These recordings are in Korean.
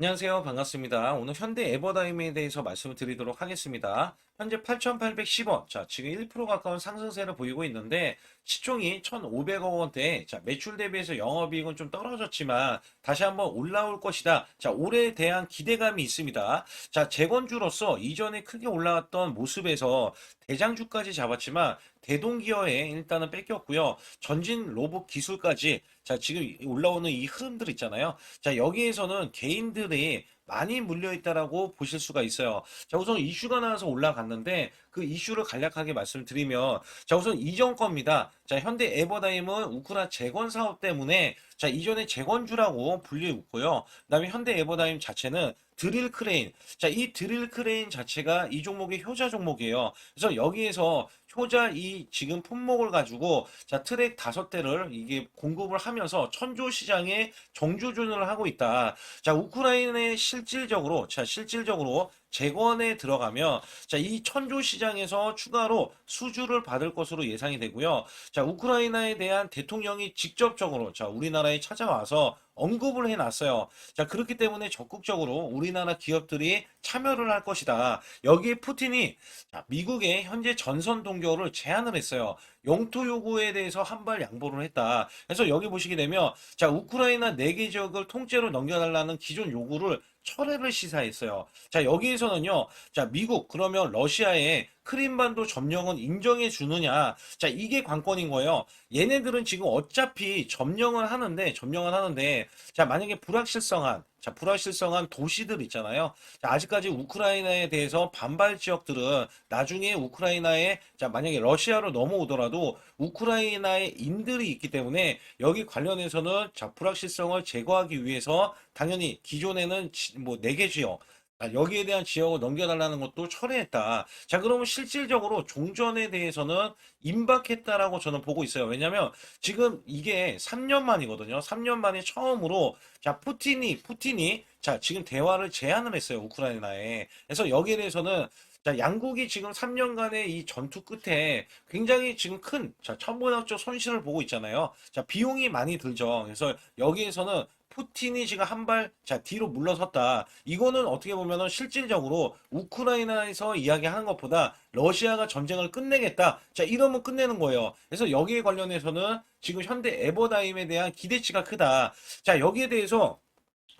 안녕하세요. 반갑습니다. 오늘 현대 에버다임에 대해서 말씀을 드리도록 하겠습니다. 현재 8,810원. 자, 지금 1% 가까운 상승세를 보이고 있는데, 시총이 1,500억 원대. 자, 매출 대비해서 영업이익은 좀 떨어졌지만, 다시 한번 올라올 것이다. 자, 올해에 대한 기대감이 있습니다. 자, 재건주로서 이전에 크게 올라왔던 모습에서 대장주까지 잡았지만, 대동기어에 일단은 뺏겼고요. 전진 로봇 기술까지, 자, 지금 올라오는 이 흐름들 있잖아요. 자, 여기에서는 개인들이 많이 물려 있다라고 보실 수가 있어요. 자, 우선 이슈가 나와서 올라갔는데 그 이슈를 간략하게 말씀드리면 자, 우선 이전 겁니다. 자, 현대 에버다임은 우크라 재건 사업 때문에 자, 이전에 재건주라고 불리고요. 그다음에 현대 에버다임 자체는 드릴 크레인. 자, 이 드릴 크레인 자체가 이 종목의 효자 종목이에요. 그래서 여기에서 효자 이 지금 품목을 가지고 자 트랙 다섯 대를 이게 공급을 하면서 천조 시장에 정주준을 하고 있다. 자 우크라이나의 실질적으로 자 실질적으로 재건에 들어가면 자 이 천조 시장에서 추가로 수주를 받을 것으로 예상이 되고요. 자 우크라이나에 대한 대통령이 직접적으로 자 우리나라에 찾아와서 언급을 해놨어요. 자 그렇기 때문에 적극적으로 우리나라 기업들이 참여를 할 것이다. 여기에 푸틴이 자, 미국의 현재 전선 동결을 제안을 했어요. 영토 요구에 대해서 한 발 양보를 했다. 그래서 여기 보시게 되면 자 우크라이나 네개 지역을 통째로 넘겨달라는 기존 요구를 철회를 시사했어요. 자 여기에서는요. 자 미국 그러면 러시아의 크림반도 점령은 인정해 주느냐? 자 이게 관건인 거예요. 얘네들은 지금 어차피 점령을 하는데 점령을 하는데 자 만약에 불확실성한 자 불확실성한 도시들 있잖아요. 자, 아직까지 우크라이나에 대해서 반발 지역들은 나중에 우크라이나에 자 만약에 러시아로 넘어오더라도 우크라이나에 인들이 있기 때문에 여기 관련해서는 자 불확실성을 제거하기 위해서 당연히 기존에는 뭐네개 지역 아, 여기에 대한 지역을 넘겨달라는 것도 철회했다. 자, 그러면 실질적으로 종전에 대해서는 임박했다라고 저는 보고 있어요. 왜냐면 지금 이게 3년 만이거든요. 3년 만에 처음으로 자, 푸틴이, 푸틴이 자, 지금 대화를 제안을 했어요. 우크라이나에. 그래서 여기에 대해서는 자, 양국이 지금 3년간의 이 전투 끝에 굉장히 지금 큰, 자, 천문학적 손실을 보고 있잖아요. 자, 비용이 많이 들죠. 그래서 여기에서는 푸틴이 지금 한 발, 자, 뒤로 물러섰다. 이거는 어떻게 보면은 실질적으로 우크라이나에서 이야기하는 것보다 러시아가 전쟁을 끝내겠다. 자, 이러면 끝내는 거예요. 그래서 여기에 관련해서는 지금 현대 에버다임에 대한 기대치가 크다. 자, 여기에 대해서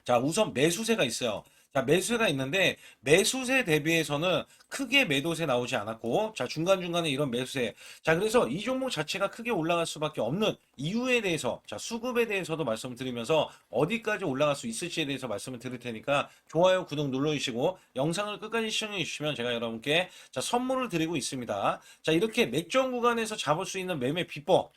자, 우선 매수세가 있어요. 자, 매수세가 있는데 매수세 대비해서는 크게 매도세 나오지 않았고 자, 중간중간에 이런 매수세. 자, 그래서 이 종목 자체가 크게 올라갈 수밖에 없는 이유에 대해서 자, 수급에 대해서도 말씀을 드리면서 어디까지 올라갈 수 있을지에 대해서 말씀을 드릴 테니까 좋아요, 구독 눌러 주시고 영상을 끝까지 시청해 주시면 제가 여러분께 자, 선물을 드리고 있습니다. 자, 이렇게 맥점 구간에서 잡을 수 있는 매매 비법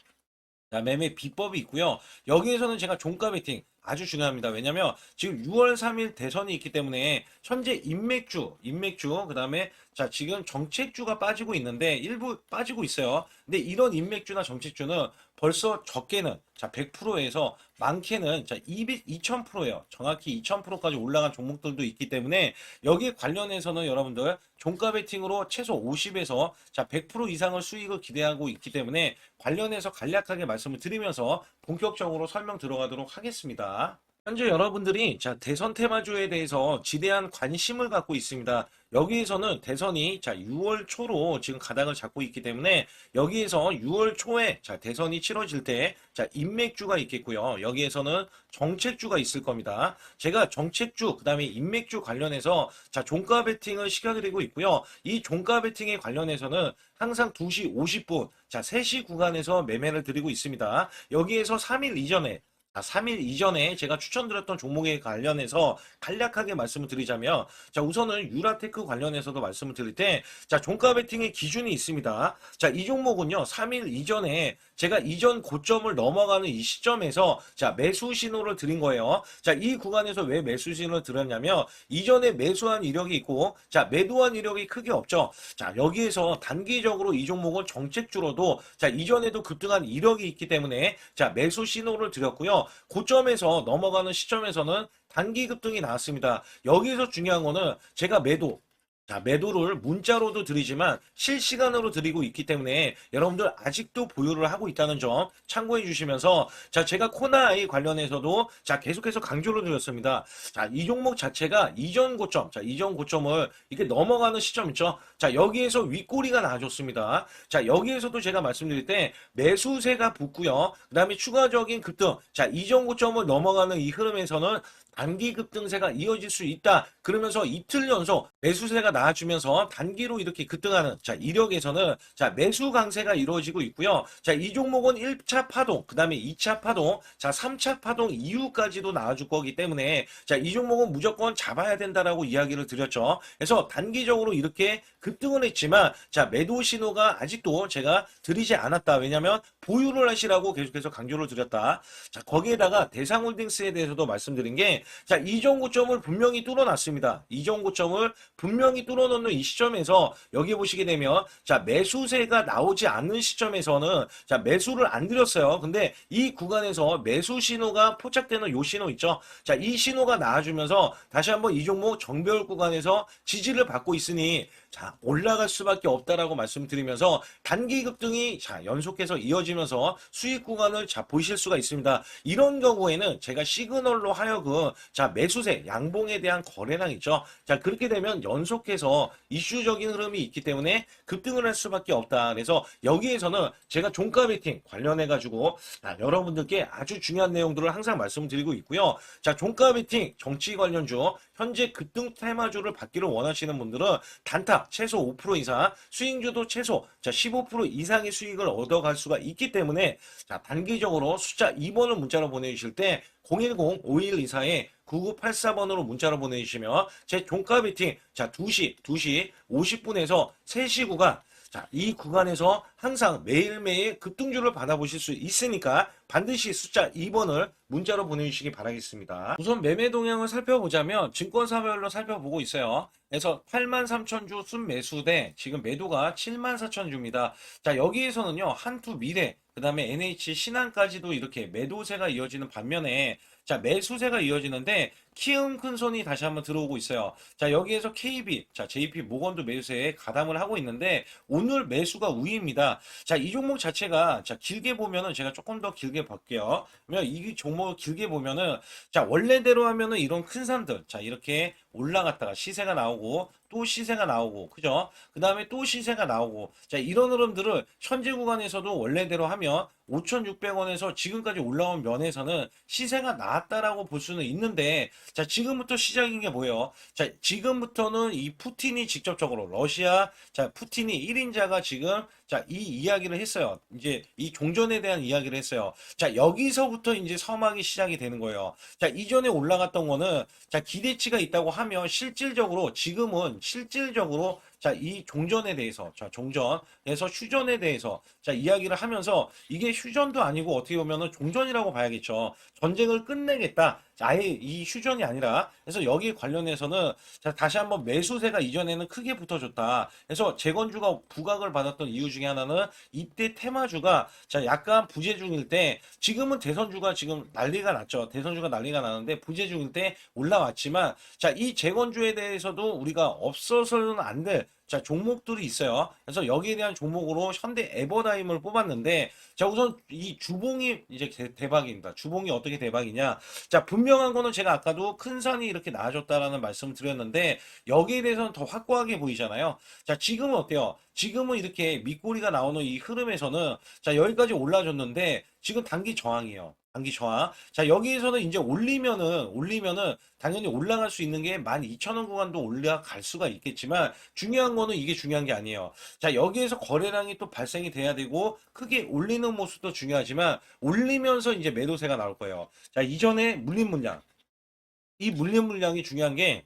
자, 매매 비법이 있고요. 여기에서는 제가 종가 베팅 아주 중요합니다. 왜냐면 지금 6월 3일 대선이 있기 때문에 현재 인맥주, 인맥주, 그 다음에 자, 지금 정책주가 빠지고 있는데 일부 빠지고 있어요. 근데 이런 인맥주나 정책주는 벌써 적게는 자, 100%에서 많게는 자, 200, 2000%예요. 정확히 2000%까지 올라간 종목들도 있기 때문에 여기에 관련해서는 여러분들 종가 베팅으로 최소 50에서 자, 100% 이상의 수익을 기대하고 있기 때문에 관련해서 간략하게 말씀을 드리면서 본격적으로 설명 들어가도록 하겠습니다. 현재 여러분들이 자, 대선 테마주에 대해서 지대한 관심을 갖고 있습니다. 여기에서는 대선이 자, 6월 초로 지금 가닥을 잡고 있기 때문에 여기에서 6월 초에 자, 대선이 치러질 때 자, 인맥주가 있겠고요. 여기에서는 정책주가 있을 겁니다. 제가 정책주, 그다음에 인맥주 관련해서 자, 종가 베팅을 시켜드리고 있고요. 이 종가 베팅에 관련해서는 항상 2시 50분, 자, 3시 구간에서 매매를 드리고 있습니다. 여기에서 3일 이전에 3일 이전에 제가 추천드렸던 종목에 관련해서 간략하게 말씀을 드리자면, 자, 우선은 유라테크 관련해서도 말씀을 드릴 때, 자, 종가 베팅의 기준이 있습니다. 자, 이 종목은요, 3일 이전에 제가 이전 고점을 넘어가는 이 시점에서, 자, 매수 신호를 드린 거예요. 자, 이 구간에서 왜 매수 신호를 드렸냐면, 이전에 매수한 이력이 있고, 자, 매도한 이력이 크게 없죠. 자, 여기에서 단기적으로 이 종목은 정책주로도, 자, 이전에도 급등한 이력이 있기 때문에, 자, 매수 신호를 드렸고요. 고점에서 넘어가는 시점에서는 단기 급등이 나왔습니다. 여기서 중요한 거는 제가 매도 자, 매도를 문자로도 드리지만 실시간으로 드리고 있기 때문에 여러분들 아직도 보유를 하고 있다는 점 참고해 주시면서 자, 제가 코나이 관련해서도 자, 계속해서 강조를 드렸습니다. 자, 이 종목 자체가 이전 고점, 자, 이전 고점을 이렇게 넘어가는 시점 있죠? 자, 여기에서 윗꼬리가 나와줬습니다. 자, 여기에서도 제가 말씀드릴 때 매수세가 붙고요. 그 다음에 추가적인 급등, 자, 이전 고점을 넘어가는 이 흐름에서는 단기 급등세가 이어질 수 있다. 그러면서 이틀 연속 매수세가 나와주면서 단기로 이렇게 급등하는 자 이력에서는 자 매수 강세가 이루어지고 있고요. 자 이 종목은 1차 파동, 그 다음에 2차 파동, 자 3차 파동 이후까지도 나와줄 거기 때문에 자이 종목은 무조건 잡아야 된다라고 이야기를 드렸죠. 그래서 단기적으로 이렇게 급등을 했지만 자 매도 신호가 아직도 제가 드리지 않았다. 왜냐하면 보유를 하시라고 계속해서 강조를 드렸다. 자 거기에다가 대상홀딩스에 대해서도 말씀드린 게 자, 이전 고점을 분명히 뚫어놨습니다. 이전 고점을 분명히 뚫어놓는 이 시점에서 여기 보시게 되면 자, 매수세가 나오지 않는 시점에서는 자, 매수를 안 드렸어요. 근데 이 구간에서 매수 신호가 포착되는 요 신호 있죠. 자, 이 신호가 나와주면서 다시 한번 이 종목 정별 구간에서 지지를 받고 있으니 자, 올라갈 수밖에 없다라고 말씀드리면서 단기 급등이 자, 연속해서 이어지면서 수익 구간을 자, 보실 수가 있습니다. 이런 경우에는 제가 시그널로 하여금 자, 매수세, 양봉에 대한 거래량 있죠. 자, 그렇게 되면 연속해서 이슈적인 흐름이 있기 때문에 급등을 할 수밖에 없다. 그래서 여기에서는 제가 종가 베팅 관련해 가지고 여러분들께 아주 중요한 내용들을 항상 말씀드리고 있고요. 자, 종가 베팅 정치 관련주 현재 급등 테마주를 받기를 원하시는 분들은 단타 최소 5% 이상, 수익주도 최소 자, 15% 이상의 수익을 얻어갈 수가 있기 때문에 자, 단기적으로 숫자 2번을 문자로 보내주실 때 010-5124에 9984번으로 문자로 보내주시면 제 종가 베팅 자 2시 2시 50분에서 3시 구간 자, 이 구간에서 항상 매일매일 급등주를 받아보실 수 있으니까 반드시 숫자 2번을 문자로 보내주시기 바라겠습니다. 우선 매매 동향을 살펴보자면 증권사별로 살펴보고 있어요. 그래서 83,000주 순매수 대 지금 매도가 74,000주입니다. 자, 여기에서는요, 한투 미래, 그 다음에 NH 신한까지도 이렇게 매도세가 이어지는 반면에 자, 매수세가 이어지는데 키움 큰 손이 다시 한번 들어오고 있어요. 자, 여기에서 KB, 자, JP 모건도 매수세에 가담을 하고 있는데 오늘 매수가 우위입니다. 자, 이 종목 자체가 자, 길게 보면은 제가 조금 더 길게 볼게요. 그러면 이 종목을 길게 보면은 자, 원래대로 하면은 이런 큰 산들 자, 이렇게 올라갔다가 시세가 나오고 또 시세가 나오고 그죠? 그 다음에 또 시세가 나오고 자 이런 흐름들을 현재 구간에서도 원래대로 하면 5,600원에서 지금까지 올라온 면에서는 시세가 나왔다라고 볼 수는 있는데 자 지금부터 시작인 게 뭐예요? 자 지금부터는 이 푸틴이 직접적으로 러시아 자 푸틴이 1인자가 지금 자 이 이야기를 했어요. 이제 이 종전에 대한 이야기를 했어요. 자 여기서부터 이제 서막이 시작이 되는 거예요. 자 이전에 올라갔던 거는 자 기대치가 있다고 하면 실질적으로 지금은 실질적으로 자, 이 종전에 대해서, 자, 종전에서 휴전에 대해서, 자, 이야기를 하면서 이게 휴전도 아니고 어떻게 보면은 종전이라고 봐야겠죠. 전쟁을 끝내겠다. 자, 아예 이 휴전이 아니라, 그래서 여기 관련해서는, 자, 다시 한번 매수세가 이전에는 크게 붙어줬다. 그래서 재건주가 부각을 받았던 이유 중에 하나는 이때 테마주가, 자, 약간 부재 중일 때, 지금은 대선주가 지금 난리가 났죠. 대선주가 난리가 나는데, 부재 중일 때 올라왔지만, 자, 이 재건주에 대해서도 우리가 없어서는 안 될, 자, 종목들이 있어요. 그래서 여기에 대한 종목으로 현대 에버다임을 뽑았는데, 자, 우선 이 주봉이 이제 대- 대박입니다. 주봉이 어떻게 대박이냐. 자, 분명한 거는 제가 아까도 큰 산이 이렇게 나아졌다라는 말씀을 드렸는데, 여기에 대해서는 더 확고하게 보이잖아요. 자, 지금은 어때요? 지금은 이렇게 밑꼬리가 나오는 이 흐름에서는, 자, 여기까지 올라줬는데, 지금 단기 저항이에요. 단기 저항. 자, 여기에서는 이제 올리면은, 올리면은, 당연히 올라갈 수 있는 게 12,000원 구간도 올라갈 수가 있겠지만, 중요한 거는 이게 중요한 게 아니에요. 자, 여기에서 거래량이 또 발생이 돼야 되고, 크게 올리는 모습도 중요하지만, 올리면서 이제 매도세가 나올 거예요. 자, 이전에 물린 물량. 이 물린 물량이 중요한 게,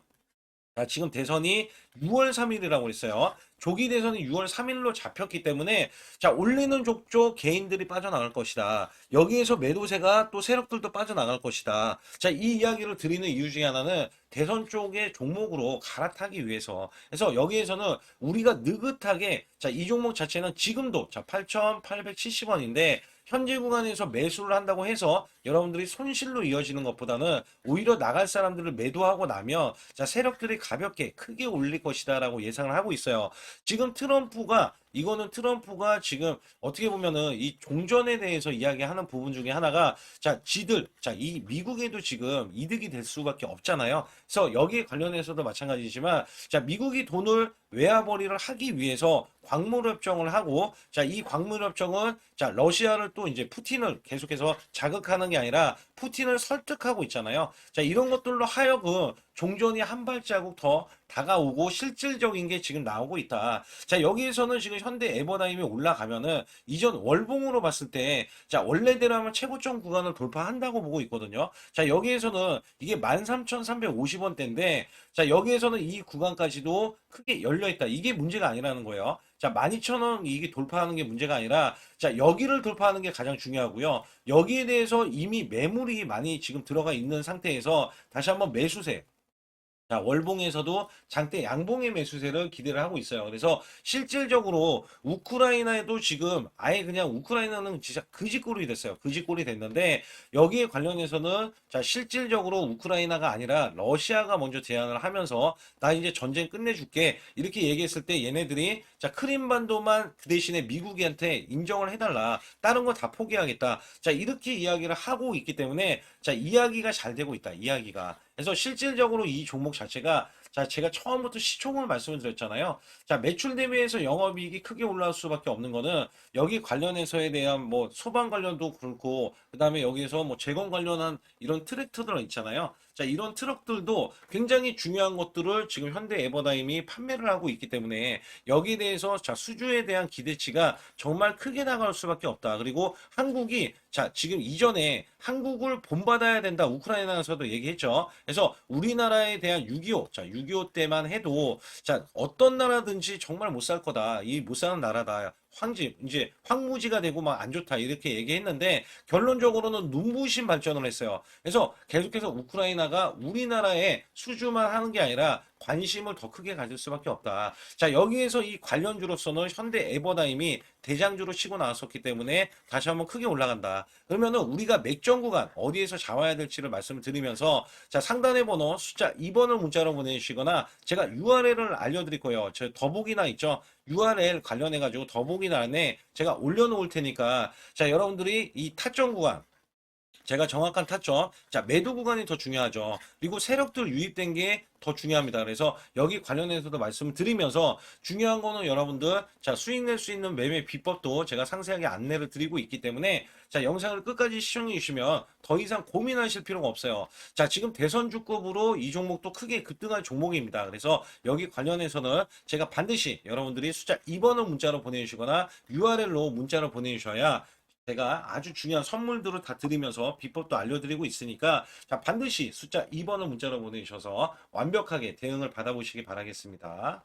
자, 지금 대선이 6월 3일이라고 했어요. 조기 대선이 6월 3일로 잡혔기 때문에 자 올리는 족족 개인들이 빠져나갈 것이다. 여기에서 매도세가 또 세력들도 빠져나갈 것이다. 자 이 이야기를 드리는 이유 중에 하나는 대선 쪽의 종목으로 갈아타기 위해서 그래서 여기에서는 우리가 느긋하게 자 이 종목 자체는 지금도 자 8,870원인데 현재 구간에서 매수를 한다고 해서 여러분들이 손실로 이어지는 것보다는 오히려 나갈 사람들을 매도하고 나면 자 세력들이 가볍게 크게 올릴 것이다라고 예상을 하고 있어요. 지금 트럼프가 이거는 트럼프가 지금 어떻게 보면은 이 종전에 대해서 이야기하는 부분 중에 하나가 자 지들 자 이 미국에도 지금 이득이 될 수밖에 없잖아요. 그래서 여기에 관련해서도 마찬가지지만 자 미국이 돈을 외화벌이를 하기 위해서 광물 협정을 하고 자 이 광물 협정은 자 러시아를 또 이제 푸틴을 계속해서 자극하는 게 아니라 푸틴을 설득하고 있잖아요. 자 이런 것들로 하여금 종전이 한 발자국 더 다가오고 실질적인 게 지금 나오고 있다. 자 여기에서는 지금 현대 에버다임이 올라가면은 이전 월봉으로 봤을 때 자 원래대로 면 최고점 구간을 돌파한다고 보고 있거든요. 자 여기에서는 이게 13,350원대인데 자 여기에서는 이 구간까지도 크게 열려 있다. 이게 문제가 아니라는 거예요. 자 12,000원 이게 돌파하는 게 문제가 아니라 자 여기를 돌파하는 게 가장 중요하고요. 여기에 대해서 이미 매물이 많이 지금 들어가 있는 상태에서 다시 한번 매수세 자, 월봉에서도 장대 양봉의 매수세를 기대를 하고 있어요. 그래서 실질적으로 우크라이나에도 지금 아예 그냥 우크라이나는 진짜 그지꼴이 됐어요. 그지꼴이 됐는데 여기에 관련해서는 자, 실질적으로 우크라이나가 아니라 러시아가 먼저 제안을 하면서 나 이제 전쟁 끝내줄게. 이렇게 얘기했을 때 얘네들이 자, 크림반도만 그 대신에 미국한테 인정을 해달라. 다른 거 다 포기하겠다. 자, 이렇게 이야기를 하고 있기 때문에 자, 이야기가 잘 되고 있다. 이야기가. 그래서 실질적으로 이 종목 자체가 자, 제가 처음부터 시총을 말씀을 드렸잖아요. 자, 매출 대비해서 영업이익이 크게 올라올 수밖에 없는 거는 여기 관련해서에 대한 뭐 소방 관련도 그렇고 그 다음에 여기에서 뭐 재건 관련한 이런 트랙터들 있잖아요. 자, 이런 트럭들도 굉장히 중요한 것들을 지금 현대 에버다임이 판매를 하고 있기 때문에 여기에 대해서 자, 수주에 대한 기대치가 정말 크게 나갈 수밖에 없다. 그리고 한국이 자, 지금 이전에 한국을 본받아야 된다. 우크라이나에서도 얘기했죠. 그래서 우리나라에 대한 6.25, 자, 6.25 때만 해도 자, 어떤 나라든지 정말 못 살 거다. 이 못 사는 나라다. 황지 이제 황무지가 되고 막 안 좋다 이렇게 얘기했는데 결론적으로는 눈부신 발전을 했어요. 그래서 계속해서 우크라이나가 우리나라에 수주만 하는 게 아니라 관심을 더 크게 가질 수밖에 없다. 자 여기에서 이 관련주로서는 현대 에버다임이 대장주로 치고 나왔었기 때문에 다시 한번 크게 올라간다. 그러면은 우리가 맥점 구간 어디에서 잡아야 될지를 말씀을 드리면서 자 상단의 번호 숫자 2번을 문자로 보내주시거나 제가 URL을 알려드릴 거예요. 저 더보기나 있죠. URL 관련해 가지고 더보기란에 제가 올려놓을 테니까 자 여러분들이 이 타점 구간 제가 정확한 타점 자 매도 구간이 더 중요하죠. 그리고 세력들 유입된 게 더 중요합니다. 그래서 여기 관련해서도 말씀을 드리면서 중요한 거는 여러분들 자 수익 낼 수 있는 매매 비법도 제가 상세하게 안내를 드리고 있기 때문에 자 영상을 끝까지 시청해 주시면 더 이상 고민하실 필요가 없어요. 자 지금 대선 주급으로 이 종목도 크게 급등할 종목입니다. 그래서 여기 관련해서는 제가 반드시 여러분들이 숫자 2번을 문자로 보내 주시거나 URL로 문자로 보내 주셔야 제가 아주 중요한 선물들을 다 드리면서 비법도 알려드리고 있으니까 자 반드시 숫자 2번을 문자로 보내주셔서 완벽하게 대응을 받아보시기 바라겠습니다.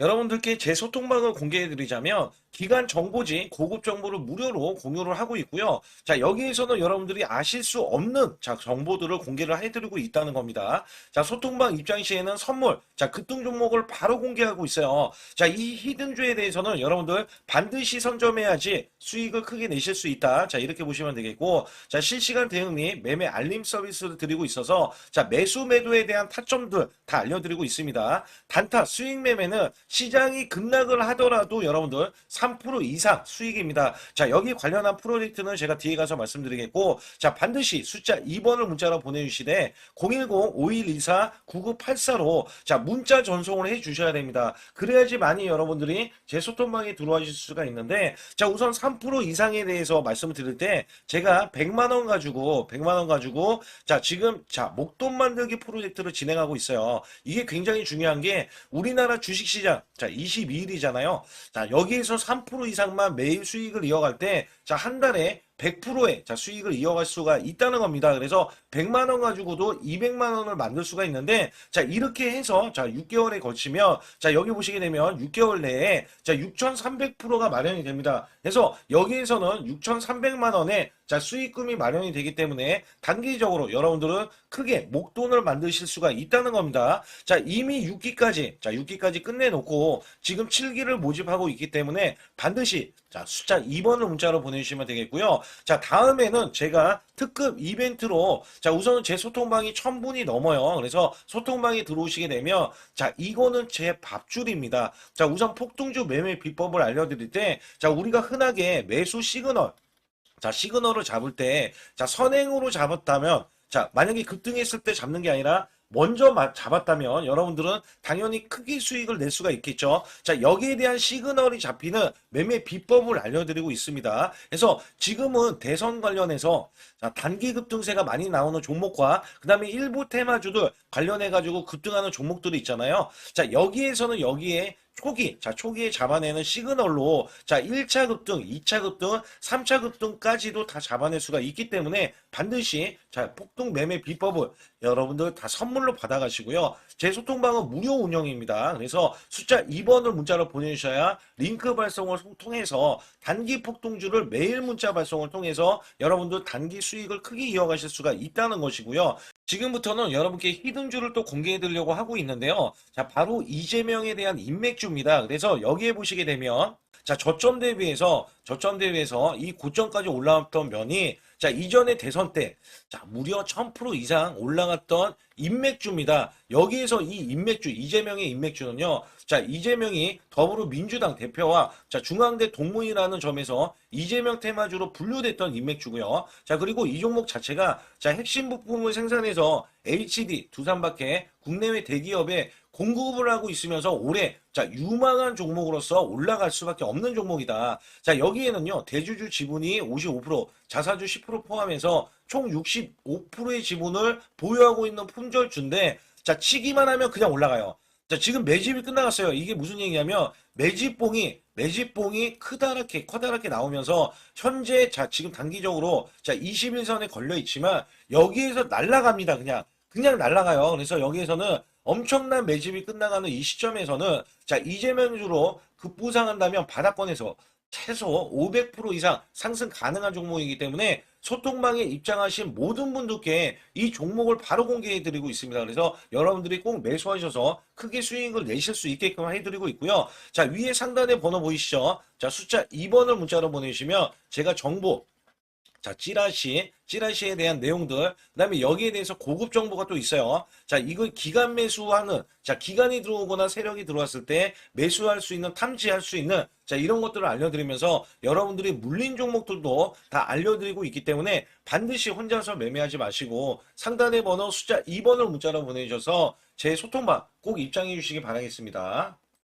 여러분들께 제 소통방을 공개해 드리자면 기간 정보지 고급 정보를 무료로 공유를 하고 있고요. 자, 여기에서는 여러분들이 아실 수 없는 자, 정보들을 공개를 해 드리고 있다는 겁니다. 자, 소통방 입장 시에는 선물, 자, 급등 종목을 바로 공개하고 있어요. 자, 이 히든주에 대해서는 여러분들 반드시 선점해야지 수익을 크게 내실 수 있다. 자, 이렇게 보시면 되겠고, 자, 실시간 대응 및 매매 알림 서비스를 드리고 있어서 자, 매수 매도에 대한 타점들 다 알려드리고 있습니다. 단타 수익 매매는 시장이 급락을 하더라도 여러분들 3% 이상 수익입니다. 자, 여기 관련한 프로젝트는 제가 뒤에 가서 말씀드리겠고, 자, 반드시 숫자 2번을 문자로 보내주시되 010-5124-9984로 자, 문자 전송을 해 주셔야 됩니다. 그래야지 많이 여러분들이 제 소통방에 들어와 주실 수가 있는데, 자, 우선 3% 이상에 대해서 말씀을 드릴 때 제가 100만원 가지고, 100만원 가지고, 자, 지금, 자, 목돈 만들기 프로젝트를 진행하고 있어요. 이게 굉장히 중요한 게 우리나라 주식시장, 자, 22일이잖아요. 자, 여기에서 3% 이상만 매일 수익을 이어갈 때, 자, 한 달에 100%의 자, 수익을 이어갈 수가 있다는 겁니다. 그래서 100만 원 가지고도 200만 원을 만들 수가 있는데 자, 이렇게 해서 자, 6개월에 거치면 자, 여기 보시게 되면 6개월 내에 자, 6,300%가 마련이 됩니다. 그래서 여기에서는 6,300만 원에 자, 수익금이 마련이 되기 때문에 단기적으로 여러분들은 크게 목돈을 만드실 수가 있다는 겁니다. 자, 이미 6기까지, 자, 6기까지 끝내놓고 지금 7기를 모집하고 있기 때문에 반드시 자, 숫자 2번을 문자로 보내주시면 되겠고요. 자, 다음에는 제가 특급 이벤트로 자, 우선은 제 소통방이 1000분이 넘어요. 그래서 소통방에 들어오시게 되면 자, 이거는 제 밥줄입니다. 자, 우선 폭등주 매매 비법을 알려드릴 때 자, 우리가 흔하게 매수 시그널 자, 시그널을 잡을 때, 자, 선행으로 잡았다면, 자, 만약에 급등했을 때 잡는 게 아니라, 먼저 마- 잡았다면 여러분들은 당연히 크게 수익을 낼 수가 있겠죠. 자, 여기에 대한 시그널이 잡히는 매매 비법을 알려드리고 있습니다. 그래서 지금은 대선 관련해서 자, 단기 급등세가 많이 나오는 종목과 그 다음에 일부 테마주들 관련해가지고 급등하는 종목들이 있잖아요. 자, 여기에서는 여기에 초기, 자, 초기에 잡아내는 시그널로, 자, 1차 급등, 2차 급등, 3차 급등까지도 다 잡아낼 수가 있기 때문에 반드시, 자, 폭등 매매 비법을 여러분들 다 선물로 받아가시고요. 제 소통방은 무료 운영입니다. 그래서 숫자 2번을 문자로 보내주셔야 링크 발송을 통해서 단기 폭등주를 매일 문자 발송을 통해서 여러분들 단기 수익을 크게 이어가실 수가 있다는 것이고요. 지금부터는 여러분께 히든주를 또 공개해 드리려고 하고 있는데요. 자, 바로 이재명에 대한 인맥주입니다. 그래서 여기에 보시게 되면 자, 저점 대비해서 저점 대비해서 이 고점까지 올라왔던 면이 자, 이전에 대선 때 자, 무려 1000% 이상 올라갔던 인맥주입니다. 여기에서 이 인맥주, 이재명의 인맥주는요. 자, 이재명이 더불어민주당 대표와 자, 중앙대 동문이라는 점에서 이재명 테마주로 분류됐던 인맥주고요. 자, 그리고 이 종목 자체가 자, 핵심 부품을 생산해서 HD, 두산밖에 국내외 대기업에 공급을 하고 있으면서 올해 자 유망한 종목으로서 올라갈 수밖에 없는 종목이다. 자 여기에는요 대주주 지분이 55%, 자사주 10% 포함해서 총 65%의 지분을 보유하고 있는 품절주인데 자 치기만 하면 그냥 올라가요. 자 지금 매집이 끝나갔어요. 이게 무슨 얘기냐면 매집봉이 매집봉이 크다랗게 커다랗게 나오면서 현재 자 지금 단기적으로 자 21선에 걸려 있지만 여기에서 날라갑니다. 그냥 그냥 날라가요. 그래서 여기에서는 엄청난 매집이 끝나가는 이 시점에서는 자 이재명 주로 급부상한다면 바닥권에서 최소 500% 이상 상승 가능한 종목이기 때문에 소통방에 입장하신 모든 분들께 이 종목을 바로 공개해 드리고 있습니다. 그래서 여러분들이 꼭 매수하셔서 크게 수익을 내실 수 있게끔 해드리고 있고요. 자 위에 상단에 번호 보이시죠? 자 숫자 2번을 문자로 보내주시면 제가 정보 자, 찌라시, 찌라시에 대한 내용들, 그 다음에 여기에 대해서 고급 정보가 또 있어요. 자, 이거 기간 매수하는, 자, 기간이 들어오거나 세력이 들어왔을 때 매수할 수 있는, 탐지할 수 있는, 자, 이런 것들을 알려드리면서 여러분들이 물린 종목들도 다 알려드리고 있기 때문에 반드시 혼자서 매매하지 마시고 상단의 번호 숫자 2번을 문자로 보내주셔서 제 소통방 꼭 입장해 주시기 바라겠습니다.